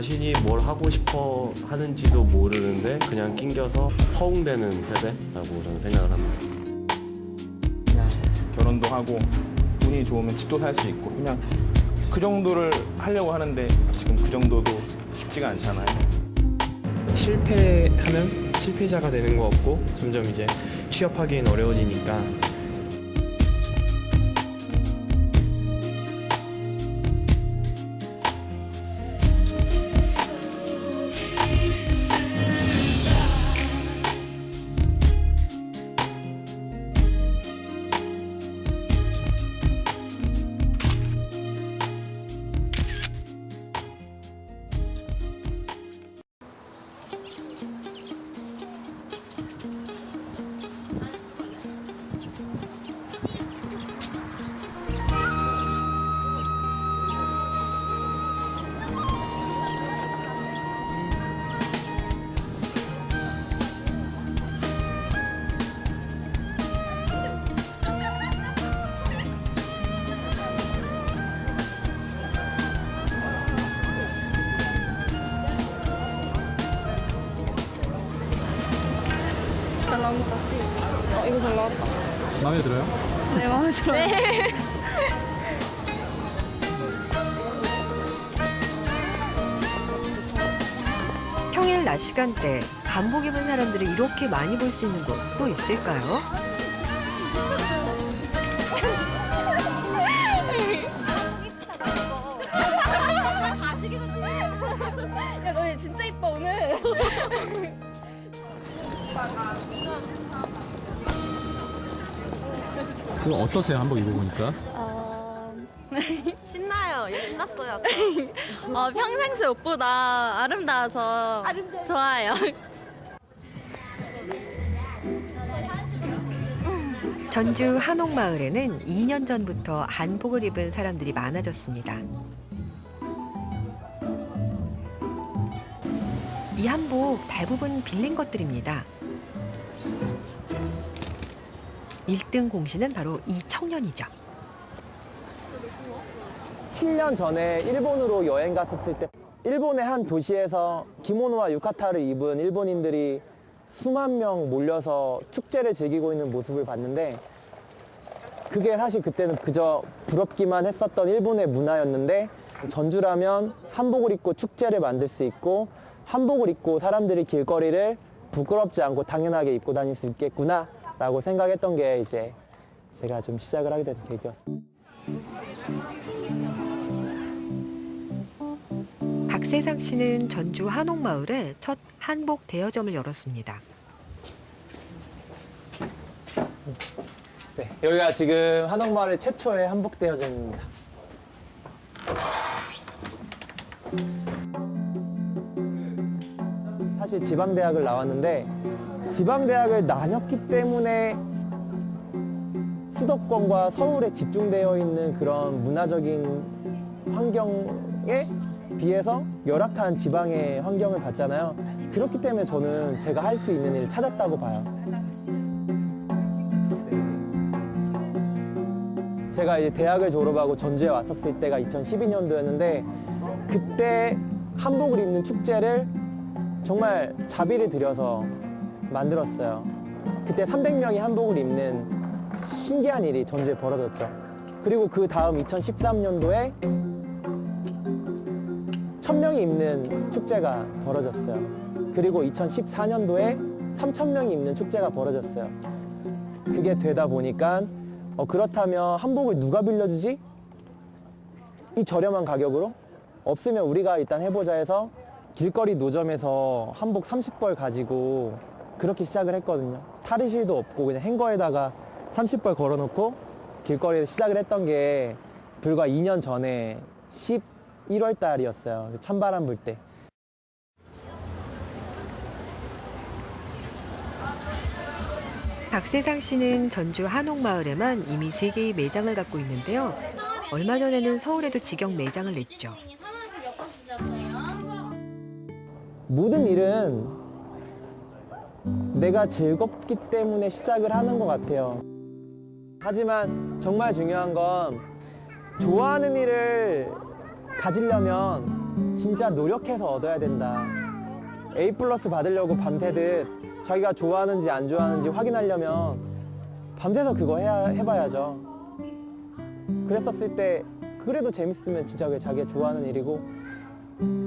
자신이 뭘 하고 싶어 하는지도 모르는데 그냥 낑겨서 허웅되는 세대라고 저는 생각을 합니다. 그냥 결혼도 하고 운이 좋으면 집도 살 수 있고 그냥 그 정도를 하려고 하는데 지금 그 정도도 쉽지가 않잖아요. 실패하면 실패자가 되는 것 같고 점점 이제 취업하기엔 어려워지니까 이거 잘 나왔다. 마음에 들어요? 네, 마음에 들어요. 네. 평일 낮 시간대 한복 입은 사람들을 이렇게 많이 볼 수 있는 곳 또 있을까요? 그 어떠세요 한복 입어보니까? 어, 신나요. 얘 신났어요. 아까. 어, 평상시 옷보다 아름다워서 좋아요. 전주 한옥마을에는 2년 전부터 한복을 입은 사람들이 많아졌습니다. 이 한복 대부분 빌린 것들입니다. 1등 공신은 바로 이 청년이죠. 7년 전에 일본으로 여행 갔었을 때 일본의 한 도시에서 기모노와 유카타를 입은 일본인들이 수만 명 몰려서 축제를 즐기고 있는 모습을 봤는데 그게 사실 그때는 그저 부럽기만 했었던 일본의 문화였는데 전주라면 한복을 입고 축제를 만들 수 있고 한복을 입고 사람들이 길거리를 부끄럽지 않고 당연하게 입고 다닐 수 있겠구나 라고 생각했던 게 이제 제가 좀 시작을 하게 된 계기였어요. 박세상 씨는 전주 한옥마을에 첫 한복 대여점을 열었습니다. 네, 여기가 지금 한옥마을 최초의 한복 대여점입니다. 사실 지방대학을 나왔는데 지방대학을 나눴기 때문에 수도권과 서울에 집중되어 있는 그런 문화적인 환경에 비해서 열악한 지방의 환경을 봤잖아요. 그렇기 때문에 저는 제가 할 수 있는 일을 찾았다고 봐요. 제가 이제 대학을 졸업하고 전주에 왔었을 때가 2012년도였는데 그때 한복을 입는 축제를 정말 자비를 들여서 만들었어요. 그때 300명이 한복을 입는 신기한 일이 전주에 벌어졌죠. 그리고 그 다음 2013년도에 1000명이 입는 축제가 벌어졌어요. 그리고 2014년도에 3000명이 입는 축제가 벌어졌어요. 그게 되다 보니까 어, 그렇다면 한복을 누가 빌려주지? 이 저렴한 가격으로? 없으면 우리가 일단 해보자 해서 길거리 노점에서 한복 30벌 가지고 그렇게 시작을 했거든요. 탈의실도 없고 그냥 행거에다가 30벌 걸어놓고 길거리에서 시작을 했던 게 불과 2년 전에 11월 달이었어요. 찬바람 불 때. 박세상 씨는 전주 한옥마을에만 이미 3개의 매장을 갖고 있는데요. 얼마 전에는 서울에도 직영 매장을 냈죠. 모든 일은 내가 즐겁기 때문에 시작을 하는 것 같아요. 하지만 정말 중요한 건 좋아하는 일을 가지려면 진짜 노력해서 얻어야 된다. A 플러스 받으려고 밤새듯 자기가 좋아하는지 안 좋아하는지 확인하려면 밤새서 그거 해야, 해봐야죠. 그랬었을 때 그래도 재밌으면 진짜 그게 자기가 좋아하는 일이고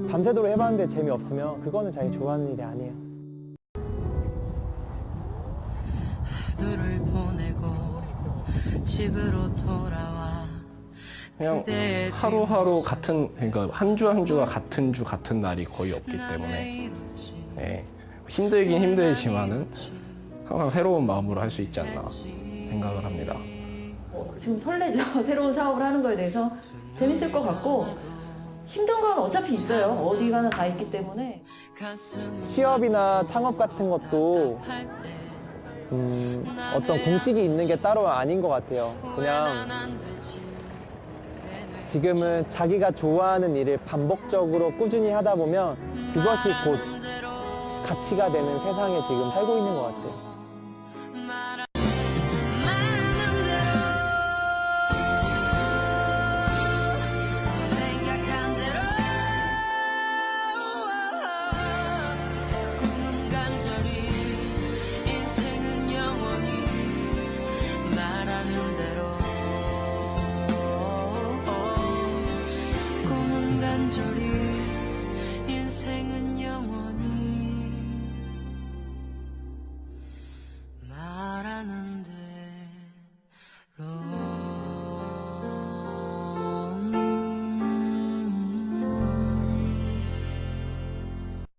밤새도록 해봤는데 재미없으면 그거는 자기 좋아하는 일이 아니에요. 집으로 돌아와 그냥 하루하루 같은 그러니까 한 주 한 주가 같은 주 같은 날이 거의 없기 때문에 예, 힘들긴 힘들지만은 항상 새로운 마음으로 할 수 있지 않나 생각을 합니다. 지금 설레죠. 새로운 사업을 하는 거에 대해서 재밌을 것 같고 힘든 건 어차피 있어요. 어디 가나 다 있기 때문에 취업이나 창업 같은 것도 음, 어떤 공식이 있는 게 따로 아닌 것 같아요. 그냥 지금은 자기가 좋아하는 일을 반복적으로 꾸준히 하다 보면 그것이 곧 가치가 되는 세상에 지금 살고 있는 것 같아요.